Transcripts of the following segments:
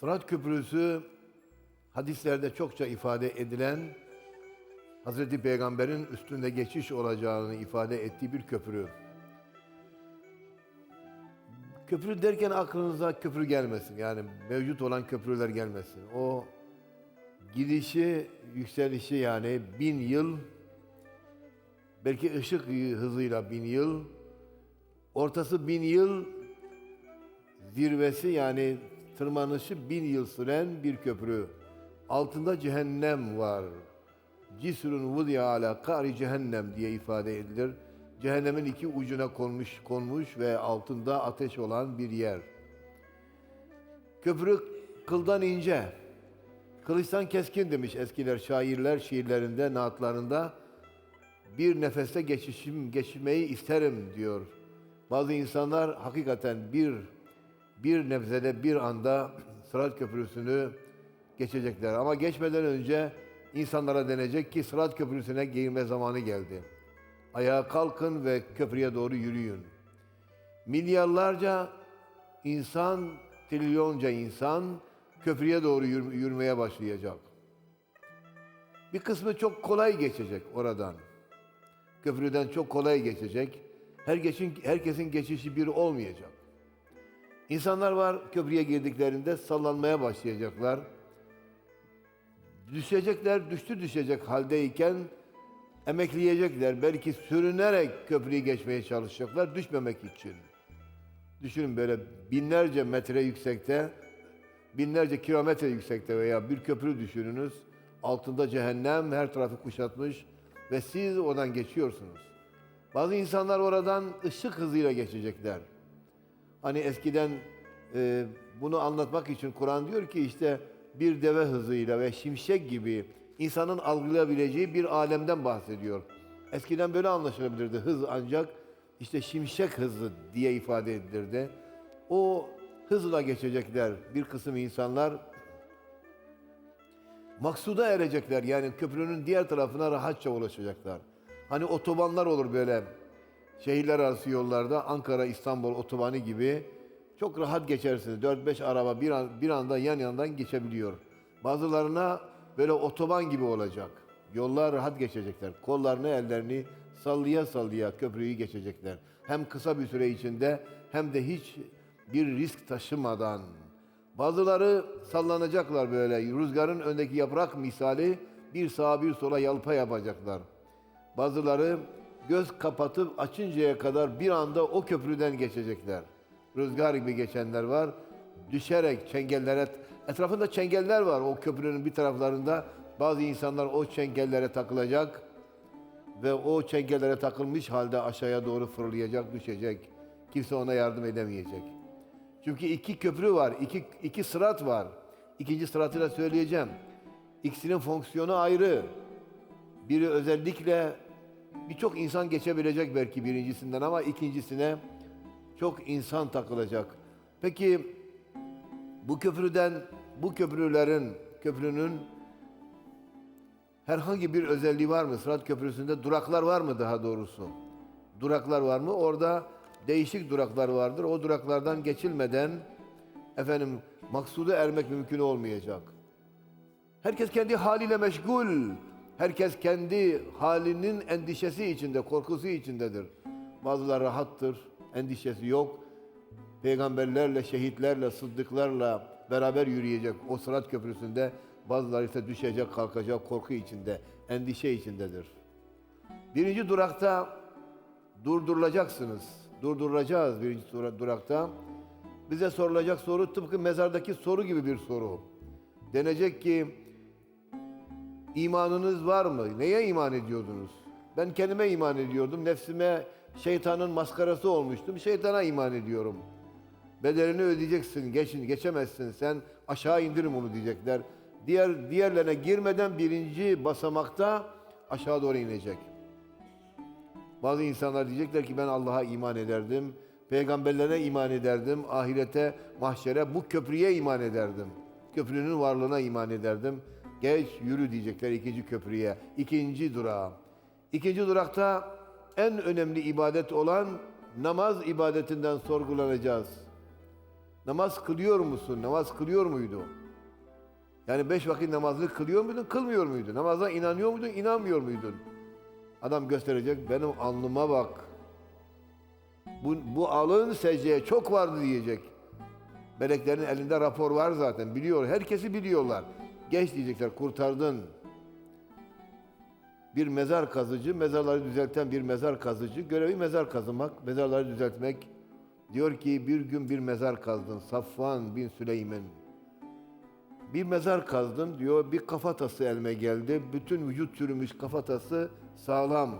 Sırat Köprüsü hadislerde çokça ifade edilen Hazreti Peygamber'in üstünde geçiş olacağını ifade ettiği bir köprü. Köprü derken aklınıza köprü gelmesin. Yani mevcut olan köprüler gelmesin. O gidişi, yükselişi yani bin yıl, belki ışık hızıyla bin yıl, ortası bin yıl, zirvesi yani tırmanışı bin yıl süren bir köprü. Altında cehennem var. Cisrun vudiya ala kari cehennem diye ifade edilir. Cehennemin iki ucuna konmuş, konmuş ve altında ateş olan bir yer. Köprü kıldan ince, kılıçtan keskin demiş eskiler şairler şiirlerinde, naatlarında. Bir nefeste geçişim, geçmeyi isterim diyor. Bazı insanlar hakikaten bir bir nebzede bir anda Sırat Köprüsü'nü geçecekler. Ama geçmeden önce insanlara denecek ki Sırat Köprüsü'ne girme zamanı geldi. Ayağa kalkın ve köprüye doğru yürüyün. Milyarlarca insan, trilyonca insan köprüye doğru yürü- yürümeye başlayacak. Bir kısmı çok kolay geçecek oradan. Köprüden çok kolay geçecek. Herkesin, herkesin geçişi bir olmayacak. İnsanlar var köprüye girdiklerinde sallanmaya başlayacaklar. Düşecekler, düştü düşecek haldeyken emekleyecekler. Belki sürünerek köprüyü geçmeye çalışacaklar düşmemek için. Düşünün böyle binlerce metre yüksekte, binlerce kilometre yüksekte veya bir köprü düşününüz. Altında cehennem her tarafı kuşatmış ve siz oradan geçiyorsunuz. Bazı insanlar oradan ışık hızıyla geçecekler. Hani eskiden e, bunu anlatmak için Kur'an diyor ki işte bir deve hızıyla ve şimşek gibi insanın algılayabileceği bir alemden bahsediyor. Eskiden böyle anlaşılabilirdi hız ancak işte şimşek hızı diye ifade edilirdi. O hızla geçecekler bir kısım insanlar maksuda erecekler. Yani köprünün diğer tarafına rahatça ulaşacaklar. Hani otobanlar olur böyle şehirler arası yollarda Ankara İstanbul otobanı gibi çok rahat geçersiniz. 4-5 araba bir, an, bir anda yan yandan geçebiliyor. Bazılarına böyle otoban gibi olacak. Yollar rahat geçecekler. Kollarını, ellerini sallaya sallaya köprüyü geçecekler. Hem kısa bir süre içinde hem de hiç bir risk taşımadan. Bazıları sallanacaklar böyle. Rüzgarın öndeki yaprak misali bir sağa bir sola yalpa yapacaklar. Bazıları göz kapatıp açıncaya kadar bir anda o köprüden geçecekler. Rüzgar gibi geçenler var. Düşerek çengellere, etrafında çengeller var o köprünün bir taraflarında. Bazı insanlar o çengellere takılacak ve o çengellere takılmış halde aşağıya doğru fırlayacak, düşecek. Kimse ona yardım edemeyecek. Çünkü iki köprü var, iki, iki sırat var. İkinci sıratı da söyleyeceğim. İkisinin fonksiyonu ayrı. Biri özellikle birçok insan geçebilecek belki birincisinden ama ikincisine çok insan takılacak. Peki bu köprüden, bu köprülerin, köprünün herhangi bir özelliği var mı? Sırat Köprüsü'nde duraklar var mı daha doğrusu? Duraklar var mı? Orada değişik duraklar vardır. O duraklardan geçilmeden efendim maksuda ermek mümkün olmayacak. Herkes kendi haliyle meşgul. Herkes kendi halinin endişesi içinde, korkusu içindedir. Bazıları rahattır, endişesi yok. Peygamberlerle, şehitlerle, sıddıklarla beraber yürüyecek o sırat köprüsünde. Bazıları ise düşecek, kalkacak korku içinde, endişe içindedir. Birinci durakta durdurulacaksınız. Durdurulacağız birinci dura- durakta. Bize sorulacak soru tıpkı mezardaki soru gibi bir soru. Denecek ki imanınız var mı? Neye iman ediyordunuz? Ben kendime iman ediyordum. Nefsime şeytanın maskarası olmuştum. Şeytana iman ediyorum. Bedelini ödeyeceksin. Geçin, geçemezsin. Sen aşağı indirim onu diyecekler. Diğer diğerlerine girmeden birinci basamakta aşağı doğru inecek. Bazı insanlar diyecekler ki ben Allah'a iman ederdim. Peygamberlerine iman ederdim. Ahirete, mahşere bu köprüye iman ederdim. Köprünün varlığına iman ederdim. Geç yürü diyecekler ikinci köprüye. ikinci durağa. İkinci durakta en önemli ibadet olan namaz ibadetinden sorgulanacağız. Namaz kılıyor musun? Namaz kılıyor muydu? Yani beş vakit namazını kılıyor muydun, kılmıyor muydun? Namaza inanıyor muydun, inanmıyor muydun? Adam gösterecek, benim alnıma bak. Bu, bu alın secdeye çok vardı diyecek. Meleklerin elinde rapor var zaten, biliyor. Herkesi biliyorlar. Geç diyecekler, kurtardın. Bir mezar kazıcı, mezarları düzelten bir mezar kazıcı, görevi mezar kazımak, mezarları düzeltmek. Diyor ki bir gün bir mezar kazdın, Safvan bin Süleyman. Bir mezar kazdım diyor, bir kafatası elime geldi. Bütün vücut çürümüş kafatası sağlam.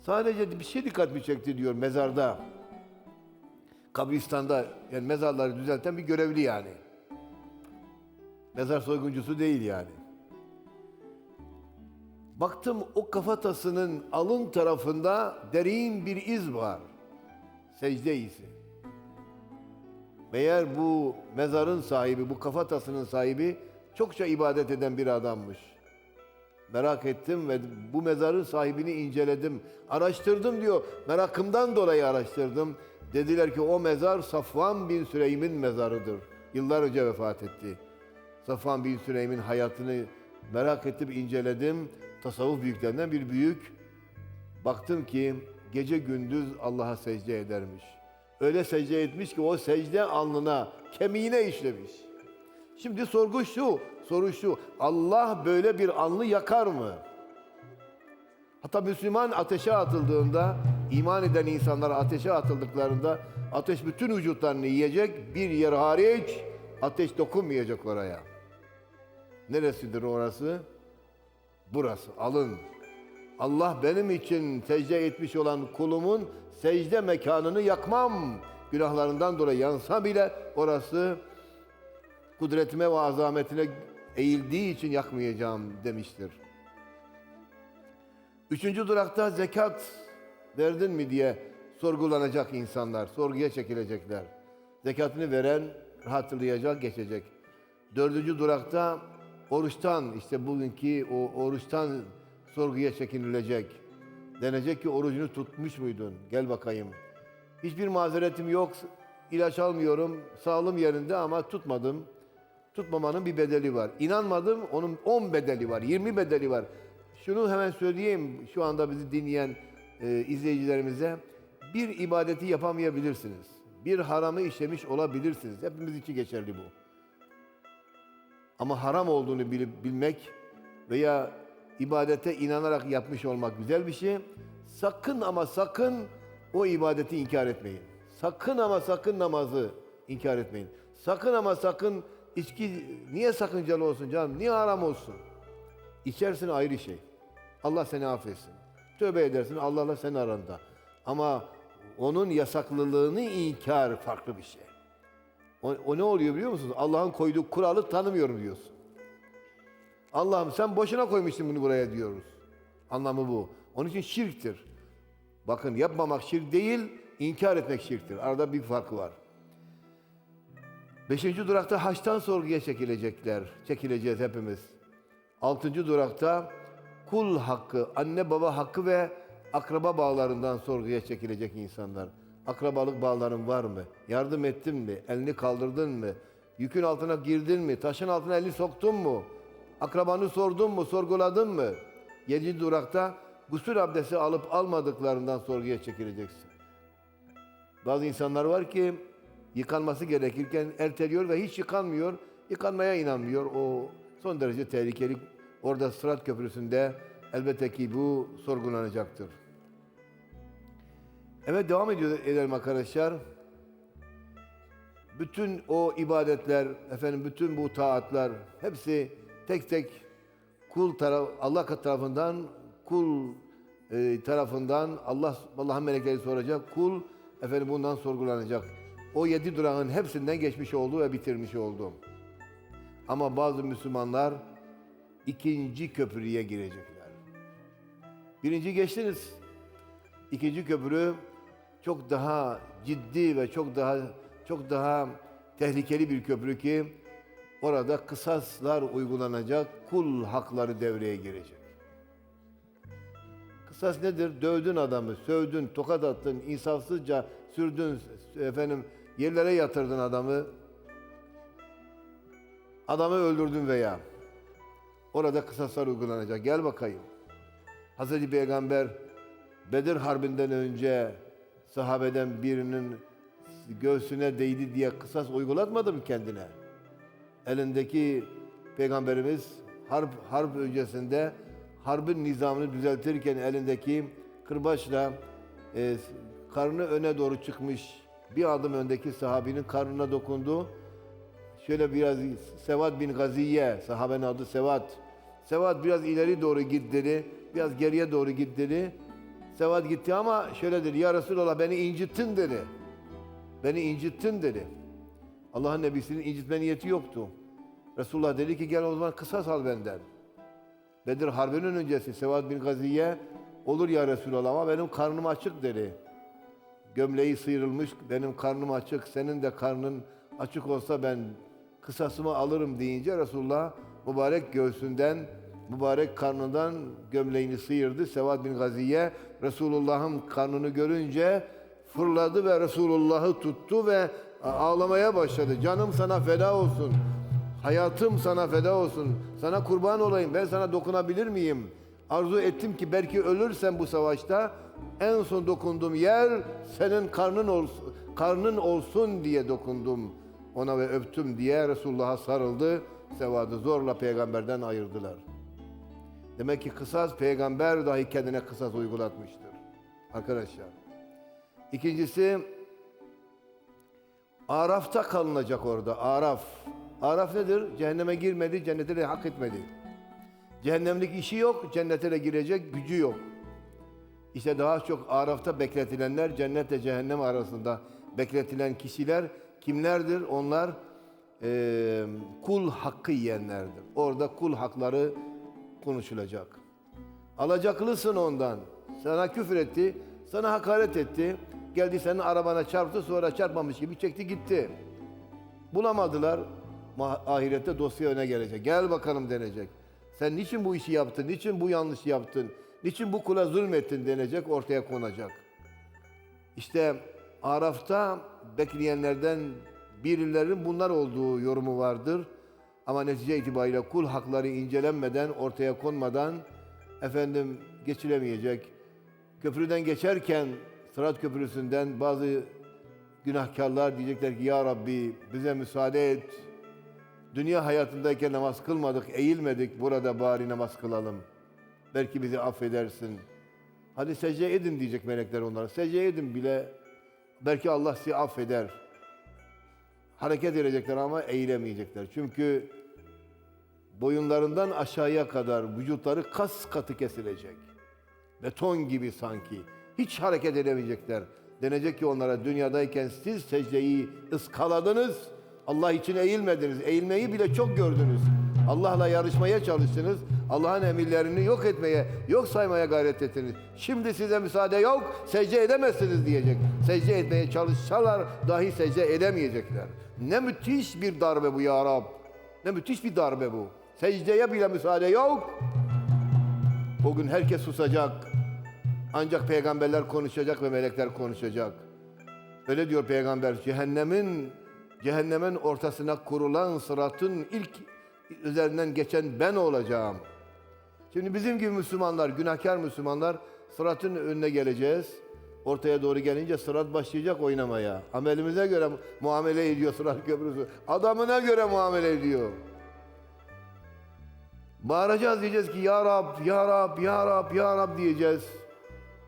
Sadece bir şey dikkatimi çekti diyor mezarda. Kabristanda, yani mezarları düzelten bir görevli yani. Mezar soyguncusu değil yani. Baktım o kafatasının alın tarafında derin bir iz var. Secde izi. Meğer bu mezarın sahibi, bu kafatasının sahibi çokça ibadet eden bir adammış. Merak ettim ve bu mezarın sahibini inceledim. Araştırdım diyor. Merakımdan dolayı araştırdım. Dediler ki o mezar Safvan bin Süleym'in mezarıdır. Yıllar önce vefat etti. Safvan bin Süleym'in hayatını merak ettim, inceledim. Tasavvuf büyüklerinden bir büyük. Baktım ki gece gündüz Allah'a secde edermiş. Öyle secde etmiş ki o secde alnına, kemiğine işlemiş. Şimdi sorgu şu, soru şu. Allah böyle bir alnı yakar mı? Hatta Müslüman ateşe atıldığında, iman eden insanlar ateşe atıldıklarında ateş bütün vücutlarını yiyecek, bir yer hariç ateş dokunmayacak oraya. Neresidir orası? Burası, alın. Allah benim için secde etmiş olan kulumun secde mekanını yakmam. Günahlarından dolayı yansa bile orası kudretime ve azametine eğildiği için yakmayacağım demiştir. Üçüncü durakta zekat verdin mi diye sorgulanacak insanlar, sorguya çekilecekler. Zekatını veren hatırlayacak, geçecek. Dördüncü durakta oruçtan, işte bugünkü o oruçtan sorguya çekinilecek. Denecek ki orucunu tutmuş muydun? Gel bakayım. Hiçbir mazeretim yok, ilaç almıyorum, sağlığım yerinde ama tutmadım. Tutmamanın bir bedeli var. İnanmadım, onun 10 bedeli var, 20 bedeli var. Şunu hemen söyleyeyim şu anda bizi dinleyen e, izleyicilerimize. Bir ibadeti yapamayabilirsiniz. Bir haramı işlemiş olabilirsiniz. Hepimiz için geçerli bu. Ama haram olduğunu bilip bilmek veya ibadete inanarak yapmış olmak güzel bir şey. Sakın ama sakın o ibadeti inkar etmeyin. Sakın ama sakın namazı inkar etmeyin. Sakın ama sakın içki niye sakıncalı olsun canım? Niye haram olsun? İçersin ayrı şey. Allah seni affetsin. Tövbe edersin Allah'la sen aranda. Ama onun yasaklılığını inkar farklı bir şey. O, o ne oluyor biliyor musunuz? Allah'ın koyduğu kuralı tanımıyorum diyorsun. Allah'ım sen boşuna koymuştun bunu buraya diyoruz. Anlamı bu. Onun için şirktir. Bakın yapmamak şirk değil, inkar etmek şirktir. Arada bir farkı var. Beşinci durakta haçtan sorguya çekilecekler. Çekileceğiz hepimiz. Altıncı durakta kul hakkı, anne baba hakkı ve akraba bağlarından sorguya çekilecek insanlar. Akrabalık bağların var mı? Yardım ettin mi? Elini kaldırdın mı? Yükün altına girdin mi? Taşın altına elini soktun mu? Akrabanı sordun mu? Sorguladın mı? Yedinci durakta gusül abdesti alıp almadıklarından sorguya çekileceksin. Bazı insanlar var ki yıkanması gerekirken erteliyor ve hiç yıkanmıyor. Yıkanmaya inanmıyor. O son derece tehlikeli. Orada Sırat Köprüsü'nde elbette ki bu sorgulanacaktır. Evet devam ediyor edelim arkadaşlar. Bütün o ibadetler, efendim bütün bu taatlar hepsi tek tek kul taraf Allah tarafından kul e, tarafından Allah Allah'ın melekleri soracak. Kul efendim bundan sorgulanacak. O yedi durağın hepsinden geçmiş oldu ve bitirmiş oldu. Ama bazı Müslümanlar ikinci köprüye girecekler. Birinci geçtiniz. İkinci köprü çok daha ciddi ve çok daha çok daha tehlikeli bir köprü ki orada kısaslar uygulanacak, kul hakları devreye girecek. Kısas nedir? Dövdün adamı, sövdün, tokat attın, insafsızca sürdün, efendim Yerlere yatırdın adamı. Adamı öldürdün veya orada kısaslar uygulanacak. Gel bakayım. Hazreti Peygamber Bedir Harbi'nden önce sahabeden birinin göğsüne değdi diye kısas uygulatmadı mı kendine? Elindeki Peygamberimiz harp, harp öncesinde harbin nizamını düzeltirken elindeki kırbaçla e, karnı öne doğru çıkmış bir adım öndeki sahabinin karnına dokundu. Şöyle biraz Sevat bin Gaziye, sahabenin adı Sevat. Sevat biraz ileri doğru git dedi, biraz geriye doğru git dedi. Sevat gitti ama şöyle dedi, ya Resulallah beni incittin dedi. Beni incittin dedi. Allah'ın Nebisi'nin incitme niyeti yoktu. Resulullah dedi ki gel o zaman kısas al benden. Bedir Harbi'nin öncesi Sevat bin Gaziye olur ya Resulallah ama benim karnım açık dedi. Gömleği sıyrılmış, benim karnım açık, senin de karnın açık olsa ben kısasımı alırım deyince Resulullah mübarek göğsünden, mübarek karnından gömleğini sıyırdı. Sevat bin Gaziye Resulullah'ın karnını görünce fırladı ve Resulullah'ı tuttu ve ağlamaya başladı. Canım sana feda olsun. Hayatım sana feda olsun. Sana kurban olayım. Ben sana dokunabilir miyim? Arzu ettim ki belki ölürsem bu savaşta en son dokunduğum yer senin karnın olsun, karnın olsun diye dokundum ona ve öptüm diye Resulullah'a sarıldı. Sevadı zorla peygamberden ayırdılar. Demek ki kısas peygamber dahi kendine kısas uygulatmıştır. Arkadaşlar. İkincisi Araf'ta kalınacak orada. Araf. Araf nedir? Cehenneme girmedi, cennete de hak etmedi. Cehennemlik işi yok, cennete de girecek gücü yok. İşte daha çok Araf'ta bekletilenler, cennetle cehennem arasında bekletilen kişiler kimlerdir? Onlar eee, kul hakkı yiyenlerdir. Orada kul hakları konuşulacak. Alacaklısın ondan. Sana küfür etti, sana hakaret etti. Geldi senin arabana çarptı, sonra çarpmamış gibi çekti gitti. Bulamadılar. Ma- Ahirette dosya öne gelecek. Gel bakalım denecek. Sen niçin bu işi yaptın? Niçin bu yanlış yaptın? Niçin bu kula zulmettin denecek, ortaya konacak. İşte Araf'ta bekleyenlerden birilerinin bunlar olduğu yorumu vardır. Ama netice itibariyle kul hakları incelenmeden, ortaya konmadan efendim geçilemeyecek. Köprüden geçerken Sırat Köprüsü'nden bazı günahkarlar diyecekler ki Ya Rabbi bize müsaade et. Dünya hayatındayken namaz kılmadık, eğilmedik. Burada bari namaz kılalım. Belki bizi affedersin. Hadi secde edin diyecek melekler onlara. Secde edin bile. Belki Allah sizi affeder. Hareket edecekler ama eğilemeyecekler. Çünkü boyunlarından aşağıya kadar vücutları kas katı kesilecek. Beton gibi sanki. Hiç hareket edemeyecekler. Denecek ki onlara dünyadayken siz secdeyi ıskaladınız. Allah için eğilmediniz. Eğilmeyi bile çok gördünüz. Allah'la yarışmaya çalıştınız. Allah'ın emirlerini yok etmeye, yok saymaya gayret ettiniz. Şimdi size müsaade yok, secde edemezsiniz diyecek. Secde etmeye çalışsalar dahi secde edemeyecekler. Ne müthiş bir darbe bu ya Rab. Ne müthiş bir darbe bu. Secdeye bile müsaade yok. Bugün herkes susacak. Ancak peygamberler konuşacak ve melekler konuşacak. Öyle diyor peygamber. Cehennemin cehennemin ortasına kurulan sıratın ilk üzerinden geçen ben olacağım. Şimdi bizim gibi Müslümanlar, günahkar Müslümanlar sıratın önüne geleceğiz. Ortaya doğru gelince sırat başlayacak oynamaya. Amelimize göre muamele ediyor sırat köprüsü. Adamına göre muamele ediyor. Bağıracağız diyeceğiz ki Ya Rab, Ya Rab, Ya Rab, Ya Rab diyeceğiz.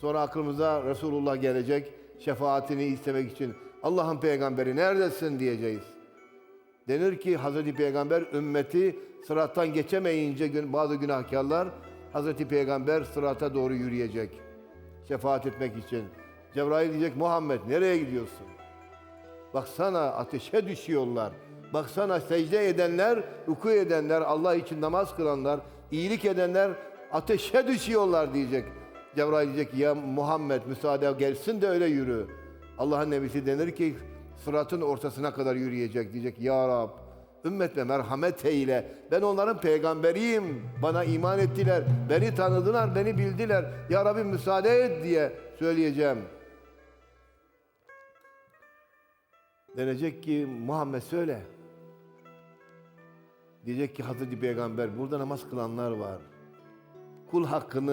Sonra aklımıza Resulullah gelecek şefaatini istemek için. Allah'ın peygamberi neredesin diyeceğiz. Denir ki Hazreti Peygamber ümmeti sırattan geçemeyince bazı günahkarlar Hazreti Peygamber sırata doğru yürüyecek. Şefaat etmek için. Cebrail diyecek Muhammed nereye gidiyorsun? Baksana ateşe düşüyorlar. Baksana secde edenler, ruku edenler, Allah için namaz kılanlar, iyilik edenler ateşe düşüyorlar diyecek. Cebrail diyecek ya Muhammed müsaade gelsin de öyle yürü. Allah'ın nebisi denir ki sıratın ortasına kadar yürüyecek diyecek ya Rab ümmetime merhamet eyle. Ben onların peygamberiyim. Bana iman ettiler. Beni tanıdılar, beni bildiler. Ya Rabbi müsaade et diye söyleyeceğim. Denecek ki Muhammed söyle. Diyecek ki Hazreti Peygamber burada namaz kılanlar var. Kul hakkını